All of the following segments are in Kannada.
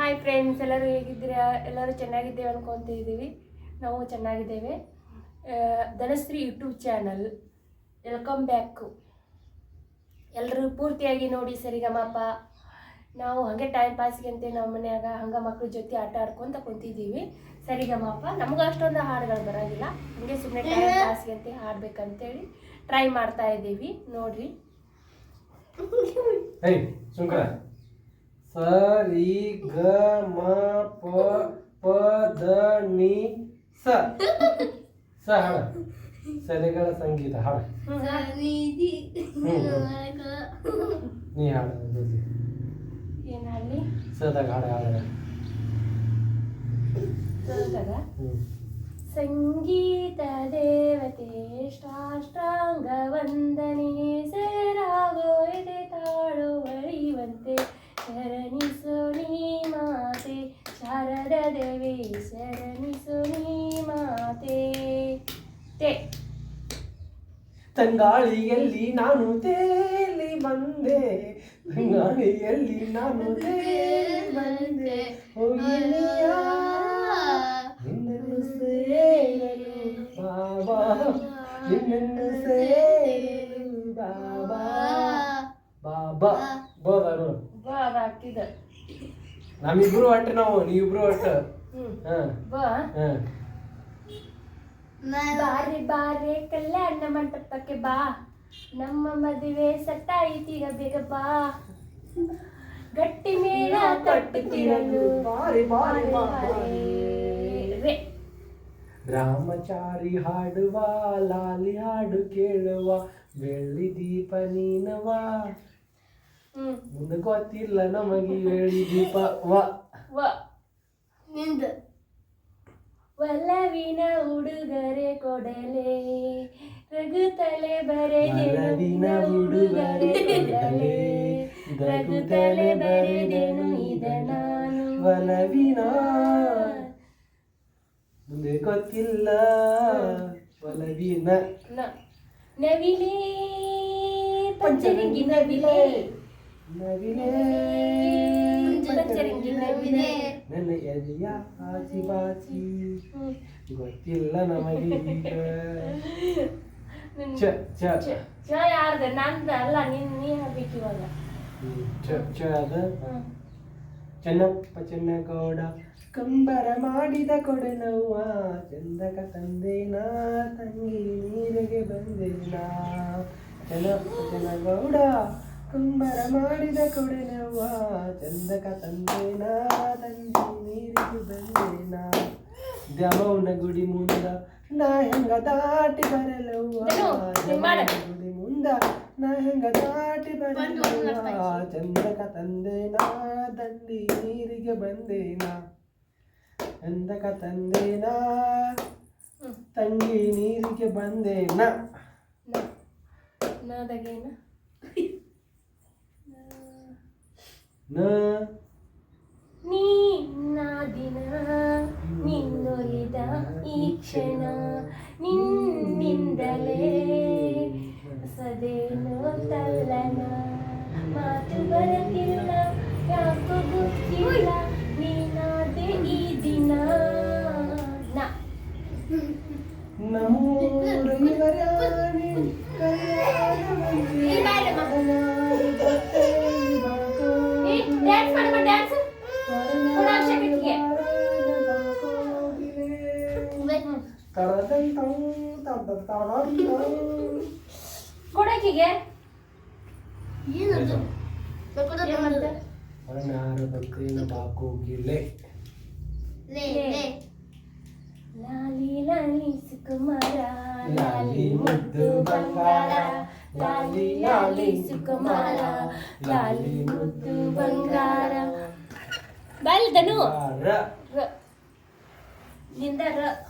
ಹಾಯ್ ಫ್ರೆಂಡ್ಸ್ ಎಲ್ಲರೂ ಹೇಗಿದ್ದೀರಾ? ಎಲ್ಲರೂ ಚೆನ್ನಾಗಿದ್ದೇವೆ ಅನ್ಕೊತಿದ್ದೀವಿ ನಾವು ಚೆನ್ನಾಗಿದ್ದೇವೆ. Dhanashree YouTube channel welcome back ಎಲ್ಲರೂ ಪೂರ್ತಿಯಾಗಿ ನೋಡಿ ಸರಿಗಮಪ. ನಾವು ಹಾಗೆ ಟೈಮ್ ಪಾಸ್ಗೆ ಅಂತ ನಮ್ಮ ಮನ್ಯಾಗ ಹಂಗೆ ಮಕ್ಳ ಜೊತೆ ಆಟ ಆಡ್ಕೊಂತ ಕುಂತಿದ್ದೀವಿ. ಸರಿಗಮಪ ನಮಗೂ ಅಷ್ಟೊಂದು ಹಾಡುಗಳು ಬರೋದಿಲ್ಲ ಹಂಗೆ ಸುಮ್ಮನೆ ಟೈಮ್ ಪಾಸ್ಗೆ ಅಂತ ಹಾಡ್ಬೇಕಂತೇಳಿ ಟ್ರೈ ಮಾಡ್ತಾ ಇದ್ದೀವಿ. ನೋಡ್ರಿ. ಸ ರಿ ಗ ಮ ಪ ಪ ದ ನಿ ಸ. ಸ ಹಾಡ. ಸರಿಗಳ ಸಂಗೀತ ಹಾಡು. ನೀ ಹಾಡು ಸದಾಗ ಹಾಡ ಹಾಡ ಸಂಗೀತ ದೇವತೆ ಸಾಷ್ಟಾಂಗ ವಂದನೆ. ತಂಗಾಳಿಯಲ್ಲಿ ನಾನು ತೇಲಿ ಬಂದೆ ತಂಗಾಳಿಯಲ್ಲಿ ನಾನು ತೇಲಿ ಬಂದೆ ಹೋಗಿನಿಯ ನಿನ್ನನ್ನು ಸೇರಲು ಬಾಬಾ ನಿನ್ನನ್ನು ಸೇರಲು ಬಾಬಾ ಬಾಬಾ ಬೋದಾಡು ಬಾ ಅದ ಹಾಕಿದ ನಮ್ಮಿಬ್ರು ಒಟ್ಟು ನಾವು ನೀವಿಬ್ರು ಒಟ್ಟು ಹ್ಞೂ ಹಾ ಬಾ ಹಾ ಬಾರೆ ಬಾರಿ ಕಲ್ಯಾಣ ಮಂಟಪಕ್ಕೆ ಬಾ. ನಮ್ಮ ಮದುವೆ ಸಟ್ಟಾಯಿತೀಗ ಬೇಗ ಬಾ. ಗಟ್ಟಿ ಮೇಳ ತೊಟ್ಟು ಬಾರಿ ಬಾರಿ ಬಾರಿ ರೇ. ರಾಮಚಾರಿ ಹಾಡುವ ಲಾಲಿ ಹಾಡು ಕೇಳುವ ಬೆಳ್ಳಿ ದೀಪ ನೀನವ. ಹ್ಮ್. ಮುಂದೆ ಗೊತ್ತಿಲ್ಲ ನಮಗೆ ಬೆಳ್ಳಿ ದೀಪ. ವ. ವ. ಒಲವಿನ ಉಡುಗೊರೆ ಕೊಡಲೆ. ರಘುತಲೆ ಬರೆದೆನು ಉಡುಗೊರೆ ಕೊಡಲೆ. ರಘುತಲೆ ಬರೆದೆನು ಇದ ನಾನು ಒಲವಿನ ಮುಂದೆ ಗೊತ್ತಿಲ್ಲ. ಒಲವಿನ ನ- ನವಿಲೆ ಪಂಚರಿಂಗಿ ನವಿಲೆ. ನವಿಲೆ. ನನ್ನ ಎದೆಯ ಆಚಿ ಬಾಚಿ. ಗೊತ್ತಿಲ್ಲ ನಮಗೆ ಈಗ. ನಿನ್- ಚ ಚ ಚ ಚ ಯಾರ್ದ? ನಂದ ಅಲ್ಲ ನೀನ್ ನೀ ಹೇಳ್ಬೇಕು ಇವಾಗ. ಹ್ಮ್, ಚ ಚ ಅದ ಹ್ಮ್. ಚೆನ್ನಪ್ಪ ಚೆನ್ನಗೌಡ ಕಂಬರ ಮಾಡಿದ ಕೊಡೆನವ್ವ ಚಂದಕ ತಂದೇನ ತಂಗಿ ನೀರಿಗೆ ಬಂದೇನ ಚೆನ್ನಪ್ಪ ಚೆನ್ನಗೌಡ ಕಂಬರ ಮಾಡಿದ ಕೊಡೆನವ್ವ ಚಂದಕ ತಂದೇನ ತಂಗಿ ನೀರಿಗೆ ಬಂದೇನ ದ್ಯಾಮವ್ವನ ಗುಡಿ ಮುಂದ ನಾ ಹೆಂಗ ದಾಟಿ ಬರಲವ್ವ ಧನು, ನೀನ್ ಮಾಡು. ದ್ಯಾಮವ್ವನ ಗುಡಿ ಮುಂದ ನಾ ಹೆಂಗ ದಾಟಿ ಬರಲವ್ವ ಚಂದಕ ತಂದೇನ ದಂಡಿ ನೀರಿಗೆ ಬಂದೇನ ಚಂದಕ ತಂದೇನ ಹ್ಮ್. ತಂಗಿ ನೀರಿಗೆ ಬಂದೇನ ನ- ನದಗೇನ ನ ನೀ ನಾದಿನ ನಿನ್ನೊಲಿದ ಈ ಕ್ಷಣ ನಿನ್ನಿಂದಲೇ ಸದೇನು ತಲ್ಲನ ಮಾತು ಬರತಿಲ್ಲ ಯಾಕೋ ಗೊತ್ತಿಲ್ಲ ನೀನಾದೆ ಈ ದಿನ ನ ನಮ್ಮೂರು ಇವರಾಣಿ ಕೊಡಕಿಗೆ? ಬಾಕೋಗಿಲೆ ಲಾಲಿ ಲಾಲಿ ಸುಕುಮಾರ ಲಾಲಿ ಮುದ್ದು ಬಂಗಾರ ಲಾಲಿ ಲಾಲಿ ಸುಕುಮಾರ ಲಾಲಿ ಮುದ್ದು ಬಂಗಾರ. ಬಾಯ್ ಧನು. ನಿಂದ ರ.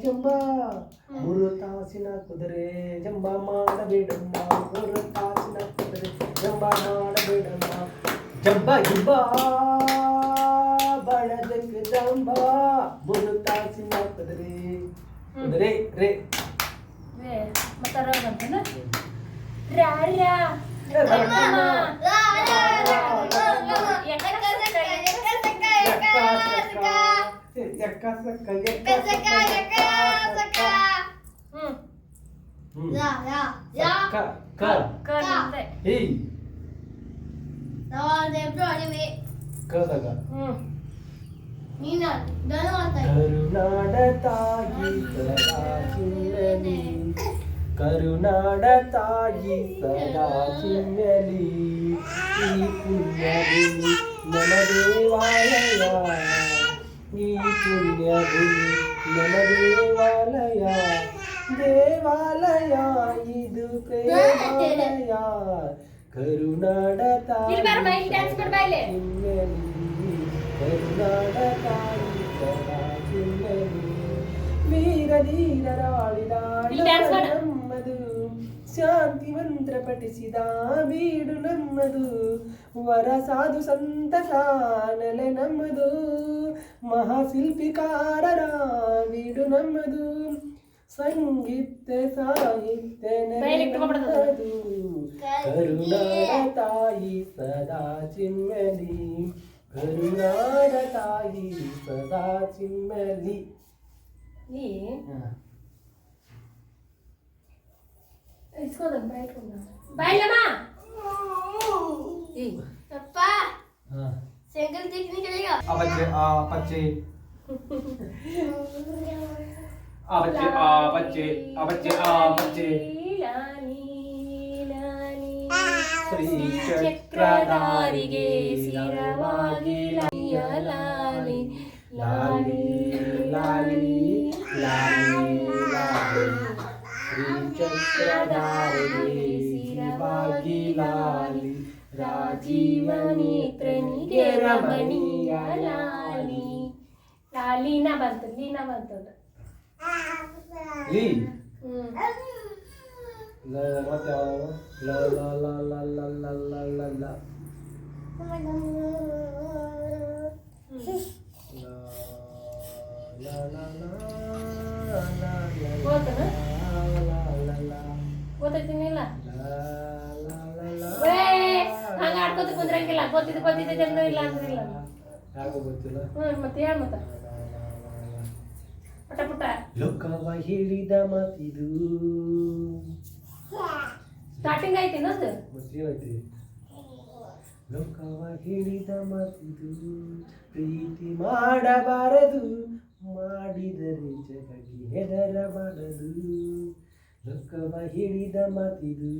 జంబ బుర్రు తాసిన కుదిరే జంబ మాడబిడమ్మ బుర్రు తాసిన కుదిరే జంబ మాడబిడమ్మ జంబ జంబ బడ జంబ బుర్రు తాసిన కుదిరే. కుదిరే రే. రే మతారా రా. రా రా రా. జక్క జక్క జక్క జక్క జక్క జక్క యా యా యా క. క క అంతే ఈ తర్వాత ఎప్పుడు అడివి క దగ్గ నీనా ధనవాతాయి కరుణాడతాయి సదా చిన్నని కరుణాడతాయి సదా చిన్నని ఈ పుణ్యభూమి మన దేవాలయ. నీ పుణ్యభూమి మన దేవాలయ దేవాలయ ಇದು ದೇವಾಲಯ ಕರುನಾಡ ತಾಯಿ ಕರುನಾಡ ತಾಯಿ ವೀರ ಧೀರರಾಳಿದ ನಮ್ಮದು ಶಾಂತಿ ಮಂತ್ರ ಪಠಿಸಿದ ಬೀಡು ನಮ್ಮದು ವರ ಸಾಧು ಸಂತಸ ನಲೆ ನಮ್ಮದು ಮಹಾಶಿಲ್ಪಿಕಾರರಾವಿಡು ನಮ್ಮದು ಸಂಗೀತ ಸಾಹಿತ್ಯ ನಮ್ಮದು ಕರುಣಾರ ತಾಯಿ ಸದಾ ಚಿಮ್ಮಲಿ ಕರುಣಾರ ತಾಯಿ ಸದಾ ಚಿಮ್ಮಲಿ తీసుకోదాం బయట బయలమ్మా అప్పా साइकिल ठीक निकलेगा आ बच्चे आ बच्चे आ बच्चे आ बच्चे आ बच्चे आ बच्चे ಶ್ರೀ ಚಕ್ರಧಾರಿಗೆ ಸ್ಥಿರವಾಗಿ ಲಾಲಿ ಲಾಲಿ ಲಾಲಿ ಲಾಲಿ ಲಾಲಿ ಶ್ರೀ ಚಕ್ರಧಾರಿಗೆ ಸ್ಥಿರವಾಗಿ ಲಾಲಿ ರಾಜೀವನೇತ್ರನಿಗೆ ರಮಣೀಯ ಲಾಲಿ ಲಾಲಿನ ಬಂತು ಲೀನ ಬಂತು. ಲೀ ಹ್ಮ್ ಲ ಮತ್ತೆ ಯಾವ ಲ ಲ ಲ ಲ ಲ ಲ ಲ ಲ ಲ ಓದ್ತಾನ? ವೇ ಹಂಗ ಆಡ್ಕೋತ ಕುಂದ್ರಂಗಿಲ್ಲ ಗೊತ್ತಿದ್ ಗೊತ್ತಿದ್ದೆ ಅಂದ್ರೆ ಇಲ್ಲ ಅಂದ್ರಿಲ್ಲ. ಯಾಕೋ ಗೊತ್ತಿಲ್ಲ. ಮತ್ತೆ ಹೇಳ ಮತ್ತ. ಪಟ ಪಟ ಲೋಕವ ಹೇಳಿದ ಮಾತಿದು. ಸ್ಟಾರ್ಟಿಂಗ್ ಐತಿ ಇನ್ನೊಂದು? ಮತ್ತೇನೈತಿ ಲೋಕವ ಹೇಳಿದ ಮಾತಿದು. ಪ್ರೀತಿ ಮಾಡಬಾರದು. ಮಾಡಿದರೆ ಜಗಕ್ಕೆ ಹೆದರಬಾರದು. ಲೋಕವ ಹಿಡಿದ ಮಾತಿದು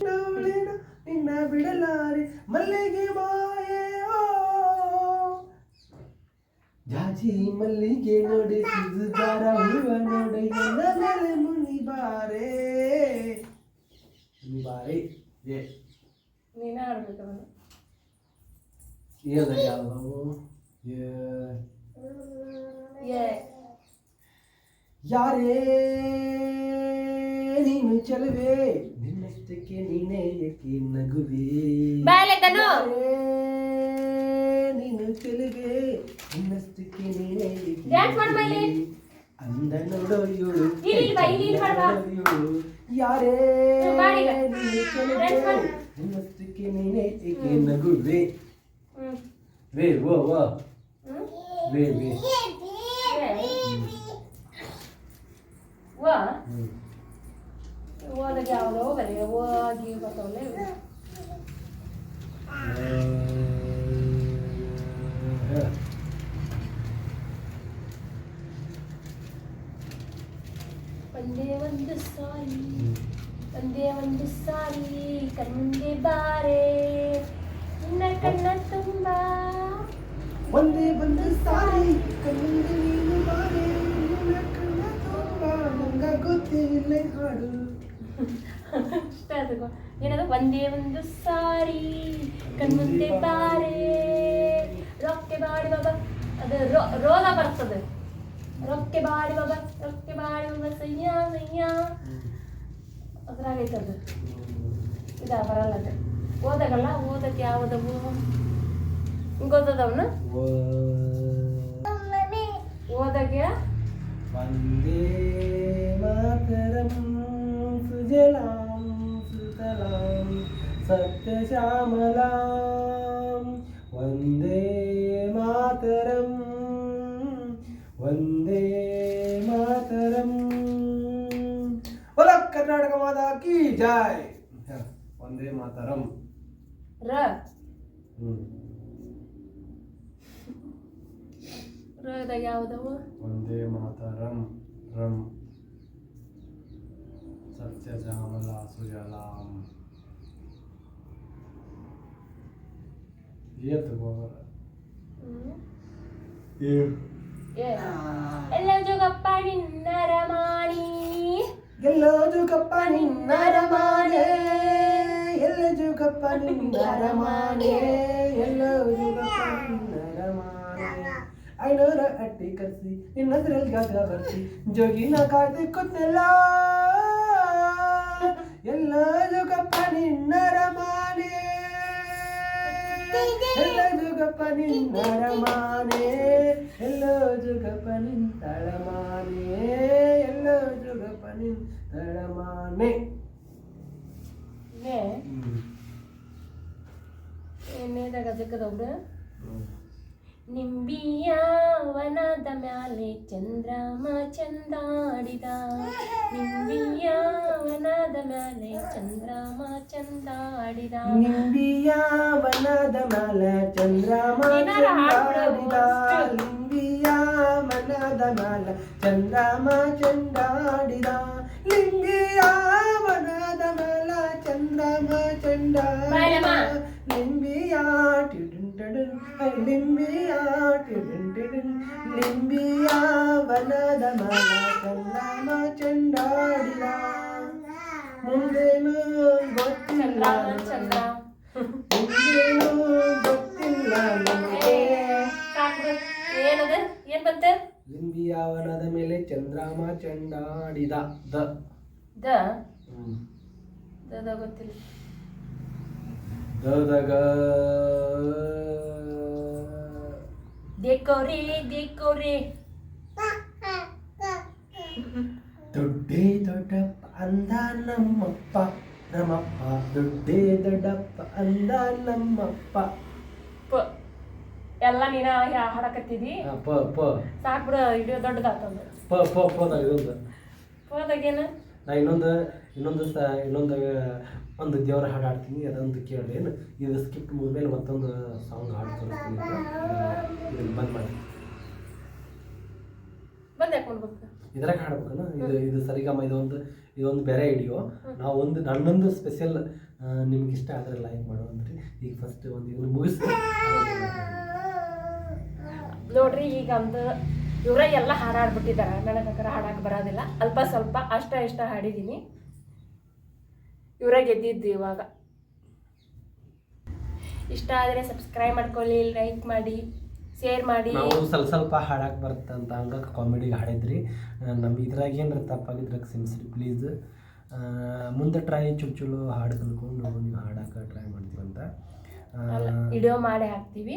ನೋಡಿನ ನಿನ್ನ ಬಿಡಲಾರೆ ಮಲ್ಲಿಗೆ ಮಾಯೋ ಜಾಜಿ ಮಲ್ಲಿಗೆ ನೋಡಿಸಿದು ದಾರ ಹೂವ ನೋಡಿ ನನ್ನ ಮೇಲೆ ಮುನಿಬಾರೆ ಮುನಿಬಾರೆ ಏ ನೀನೇ ಆಡ್ಬೇಕವನು ಏದ ಯಾವ ಏ ಯಾರೇ ನೀನು ಚಲುವೆ. ನಿನ್ನಷ್ಟಕ್ಕೆ ನೀನೇ ಏಕೆ ನಗುವೆ? ಬಾಯ್ಲೆ ನೀನು ಚಲುವೆ? ನಿನ್ನಷ್ಟಕ್ಕೆ ನೀನೇ ಏಕೆ Dance ಮಾಡು ಬಾಯ್ಲೆ. ಅಂದ ನೋಡೋ ಇವಳು ಇಲ್ಲಿ ಬಾ, ಇಲ್ಲಿ ಬಾ. ಯಾರೇ ನೀನು ಚೆಲುವೆ? ನಿನ್ನಷ್ಟಕ್ಕೆ ನೀನೇ ಏಕೆ ನಗುವೆ? ಹ್ಮ್. ವೇ ಓ ಓ ವೇ ವೇ. ವೇ. 我那条路肯定我几个走累了。வந்தே வந்து சாரி வந்தே வந்து சாரி கண்ணே பாரே என்ன கண்ண தும்பா வந்தே வந்து சாரி கண்ணே நீನು ಬಾರೇ ನಿನ್ನ ಕಣ್ಣ ತುಂಬ ನಂಗ ಗೊತ್ತಿಲ್ಲ ಹಾಡು ಇಷ್ಟ ಅದು ಏನದು ಒಂದೇ ಒಂದು ಸಾರಿ ಕಣ್ಮುಂದೆ ಬಾರೆ ರೊಕ್ಕೆ ಬಾಡಿ ಬಾಬಾ ಅದು ರೋ ರೋಗ ಬರ್ತದೆ. ರೊಕ್ಕೆ ಬಾಡಿ ಬಾಬಾ ರೊಕ್ಕೆ ಬಾಡಿ ಬಾಬಾ ಸಯ್ಯ ಸಯ್ಯ ಅದ್ರಾಗೈತೆ ಅದು. ಇದ ಬರಲ್ಲ ಅದು ಓದಾಗಲ್ಲ ಓದಕ್ಕೆ ಯಾವುದವು ಗೊತ್ತದವನು ಓದಕ್ಕೆ? ವಂದೇ ಮಾತರಂ. ಸುಜಲಾಂ सुतलां सत्यश्यामलां ವಂದೇ ಮಾತರಂ ವಂದೇ ಮಾತರಂ ಹೊಲ ಕರ್ನಾಟಕ ಮಾತಾ ಕಿ ಜೈ ವಂದೇ ಮಾತರಂ ರ ರದಾಗ ಯಾವುದವು ವಂದೇ ಮಾತರಂ ರಂ ಸತ್ಯಜಾಮಲ ಸುಜಲಾಂ ಏತು ಗೋಬರ ಹ್ಮ್. ಏ ಏ ಎಲ್ಲ ಜೋಗಪ್ಪ ನಿನ್ನ ರಮಾಣಿ ಎಲ್ಲೋ ಜುಗಪ್ಪ ನಿನ್ನ ರಮಾನೆ ಎಲ್ಲ ಜುಗಪ್ಪ ನಿನ್ನ ರಮಾನೆ ಎಲ್ಲೋ ಜುಗಪ್ಪ ನಿನ್ನ ರಮಾನೆ ಐನೂರ ಅಟ್ಟಿ ಕರ್ಸಿ ನಿನ್ನ ಹತ್ರದಲ್ಲಿ ಗಾಗ ಬರ್ಸಿ ಜೋಗಿನ ಕಾಯ್ದೆ ಕೂತ್ನೆಲ್ಲ ಎಲ್ಲ ಜುಗಪ್ಪ ನಿನ್ನ ರಮಾನೆ ಎಲ್ಲ ಜುಗಪ್ಪ ನಿನ್ನ ರಮಾನೆ ಎಲ್ಲೋ ಜುಗಪ್ಪ ನಿನ್ನ ತಳಮಾನೆ ಎಲ್ಲೋ ಜುಗಪ್ಪ ನಿನ್ನ ತಳಮಾನೆ ನೇ ಎಣ್ಣೆದಾಗ ಅದಕ್ಕದವ್ರು ನಿಂಬಿಯ ವನದ ಮ್ಯಾಲೆ ಚಂದ್ರಮ ಚಂದಾಡಿದ ನಿಂಬಿಯ ವನದ ಮ್ಯಾಲೆ ಚಂದ್ರಮ ಚಂದಾಡಿದ ನಿಂಬಿಯ ವನದ ಮಲ ಚಂದ್ರಮ ಏನಾರ ಹಾಡ್ಬಿಡು, ಚಂದಾಡಿದ ಅಷ್ಟು. ಲಿಂಬಿಯ ವನದ ಮಲ ಚಂದ್ರಮ ಚಂದಾಡಿದ ಲಿಂಬಿಯ ವನದ ಮಲ ಚಂದ್ರಮ ಚಂದಾಡಿದ ಬಾಯಮ್ಮ. ಲಿಂಬಿಯ ಟಿಡಿನ್ ಟಿಡಿನ್, ಐ ಲಿಂಬಿಯ ಟಿಡಿನ್ ಟಿಡಿನ್, ಲಿಂಬಿಯ ವನದ ಮಲ ಚಂದ್ರಮ ಚಂದಾಡಿದ ಮುಂದೇನು ಗೊತ್ತಿಲ್ಲ ಚಂದ್ರ ಚಂದ್ರ ಮುಂದೇನು ಗೊತ್ತಿಲ್ಲ ನಮಗೆ ಸಾಕು ಏನದ ಏನ್ ಬಂತೆ ಲಿಂಬಿಯಾವನದ ಮೇಲೆ ಚಂದ್ರಮ ಚಂಡಾಡಿದ ದ ದ ದದ ಗೊತ್ತಿಲ್ಲ ದದಗ. ದೇಕೋರಿ ದೇಕೋರಿ. ದೊಡ್ಡೇ ದೊಡ್ಡಪ್ಪ ಅಂದ ನಮ್ಮಪ್ಪ ನಮ್ಮಪ್ಪ ದೊಡ್ಡೇ ದೊಡ್ಡಪ್ಪ ಅಂದ ನಮ್ಮಪ್ಪ. ಪ ಎಲ್ಲ ನೀನ ಹಾಡಕತ್ತಿದಿ? ಆ, ಪ ಪ. ಸಾಕ್ ಇಡೀ ವಿಡಿಯೋ ದೊಡ್ಡದಾತಂದು. ಪ ಪ ಪದ ಇದೊಂದು ಹೋದಾಗೇನು ನಾ ಇನ್ನೊಂದು ಇನ್ನೊಂದು ಸ ಇನ್ನೊಂದು ಒಂದು ದೇವರ ಹಾಡು ಹಾಡ್ತೀನಿ ಅದೊಂದು ಕೇಳಿ. ಏನು? ಇದು ಸ್ಕಿಪ್ ಮುಗಿದ್ಮೇಲೆ ಮತ್ತೊಂದು ಸಾಂಗ್ ಹಾಡು ತೋರಿಸ್ತೀನಿ ಇದನ್ನು ಬಂದ್ ಮಾಡಿ. ಇದ್ರಾಗ ಹಾಡ್ಬೇಕನ ಇದು ಇದು ಸರಿಗಮ್ಮ ಇದೊಂದು ಇದೊಂದು ಬೇರೆ ವಿಡಿಯೋ ನಾವು ಒಂದು ನನ್ನೊಂದು ಸ್ಪೆಷಲ್ ನಿಮ್ಗೆ ಇಷ್ಟ ಆದರೆ ಲೈಕ್ ಮಾಡು ಅಂದ್ರಿ. ಈಗ ಫಸ್ಟ್ ಒಂದು ಇದನ್ನು ಮುಗಿಸಿ ನೋಡ್ರಿ ಈಗ ಒಂದು ಇವರೇ ಎಲ್ಲ ಹಾಡಾಡ್ಬಿಟ್ಟಿದ್ದಾರೆ ನನಗೆ ಹಾಡಕ್ಕೆ ಬರೋದಿಲ್ಲ. ಅಲ್ಪ ಸ್ವಲ್ಪ ಅಷ್ಟ ಇಷ್ಟ ಹಾಡಿದೀನಿ ಇವರ ಗೆದ್ದಿದ್ದು ಇವಾಗ. ಇಷ್ಟ ಆದರೆ ಸಬ್ಸ್ಕ್ರೈಬ್ ಮಾಡ್ಕೊಳ್ಳಿ ಲೈಕ್ ಮಾಡಿ ಶೇರ್ ಮಾಡಿ. ನಾವು ಸ್ವಲ್ಪ ಸ್ವಲ್ಪ ಹಾಡಕ್ಕೆ ಬರುತ್ತೆ ಅಂತ ಹಂಗ ಕಾಮಿಡಿಗೆ ಹಾಡಿದ್ರಿ. ನಮ್ಗೆ ಇದ್ರಾಗ ಏನಾರ ತಪ್ಪಾಗಿದ್ರೆ ಕ್ಷಮಿಸ್ರಿ ಪ್ಲೀಸ್ ಮುಂದೆ ಟ್ರೈ ಚೂರು ಚೂರು ಹಾಡು ಕಲ್ಕೊಂಡು ನೀವು ಹಾಡಕ್ಕೆ ಟ್ರೈ ಮಾಡ್ತೀವಂತ ವಿಡಿಯೋ ಮಾಡಿ ಹಾಕ್ತೀವಿ.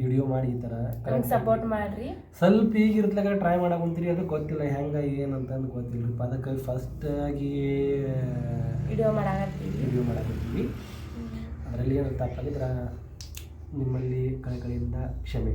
ವಿಡಿಯೋ ಮಾಡಿ ಈ ಥರ ಸಪೋರ್ಟ್ ಮಾಡಿರಿ. ಸ್ವಲ್ಪ ಈಗ ಟ್ರೈ ಮಾಡಕ್ಕೆ ಅಂತೀರಿ ಅದು ಗೊತ್ತಿಲ್ಲ ಹೆಂಗೆ ಏನಂತಂದು ಗೊತ್ತಿಲ್ಲ ರೀ ಅದಕ್ಕೆ ಫಸ್ಟಾಗಿ ಆಗಿ ವಿಡಿಯೋ ಮಾಡಿ ವಿಡಿಯೋ ಮಾಡಾಕತ್ತೀವಿ. ಅದರಲ್ಲಿ ಏನಂತ ಇದರ ನಿಮ್ಮಲ್ಲಿ ಕಳಕಳಿಯಿಂದ ಕ್ಷಮೆ.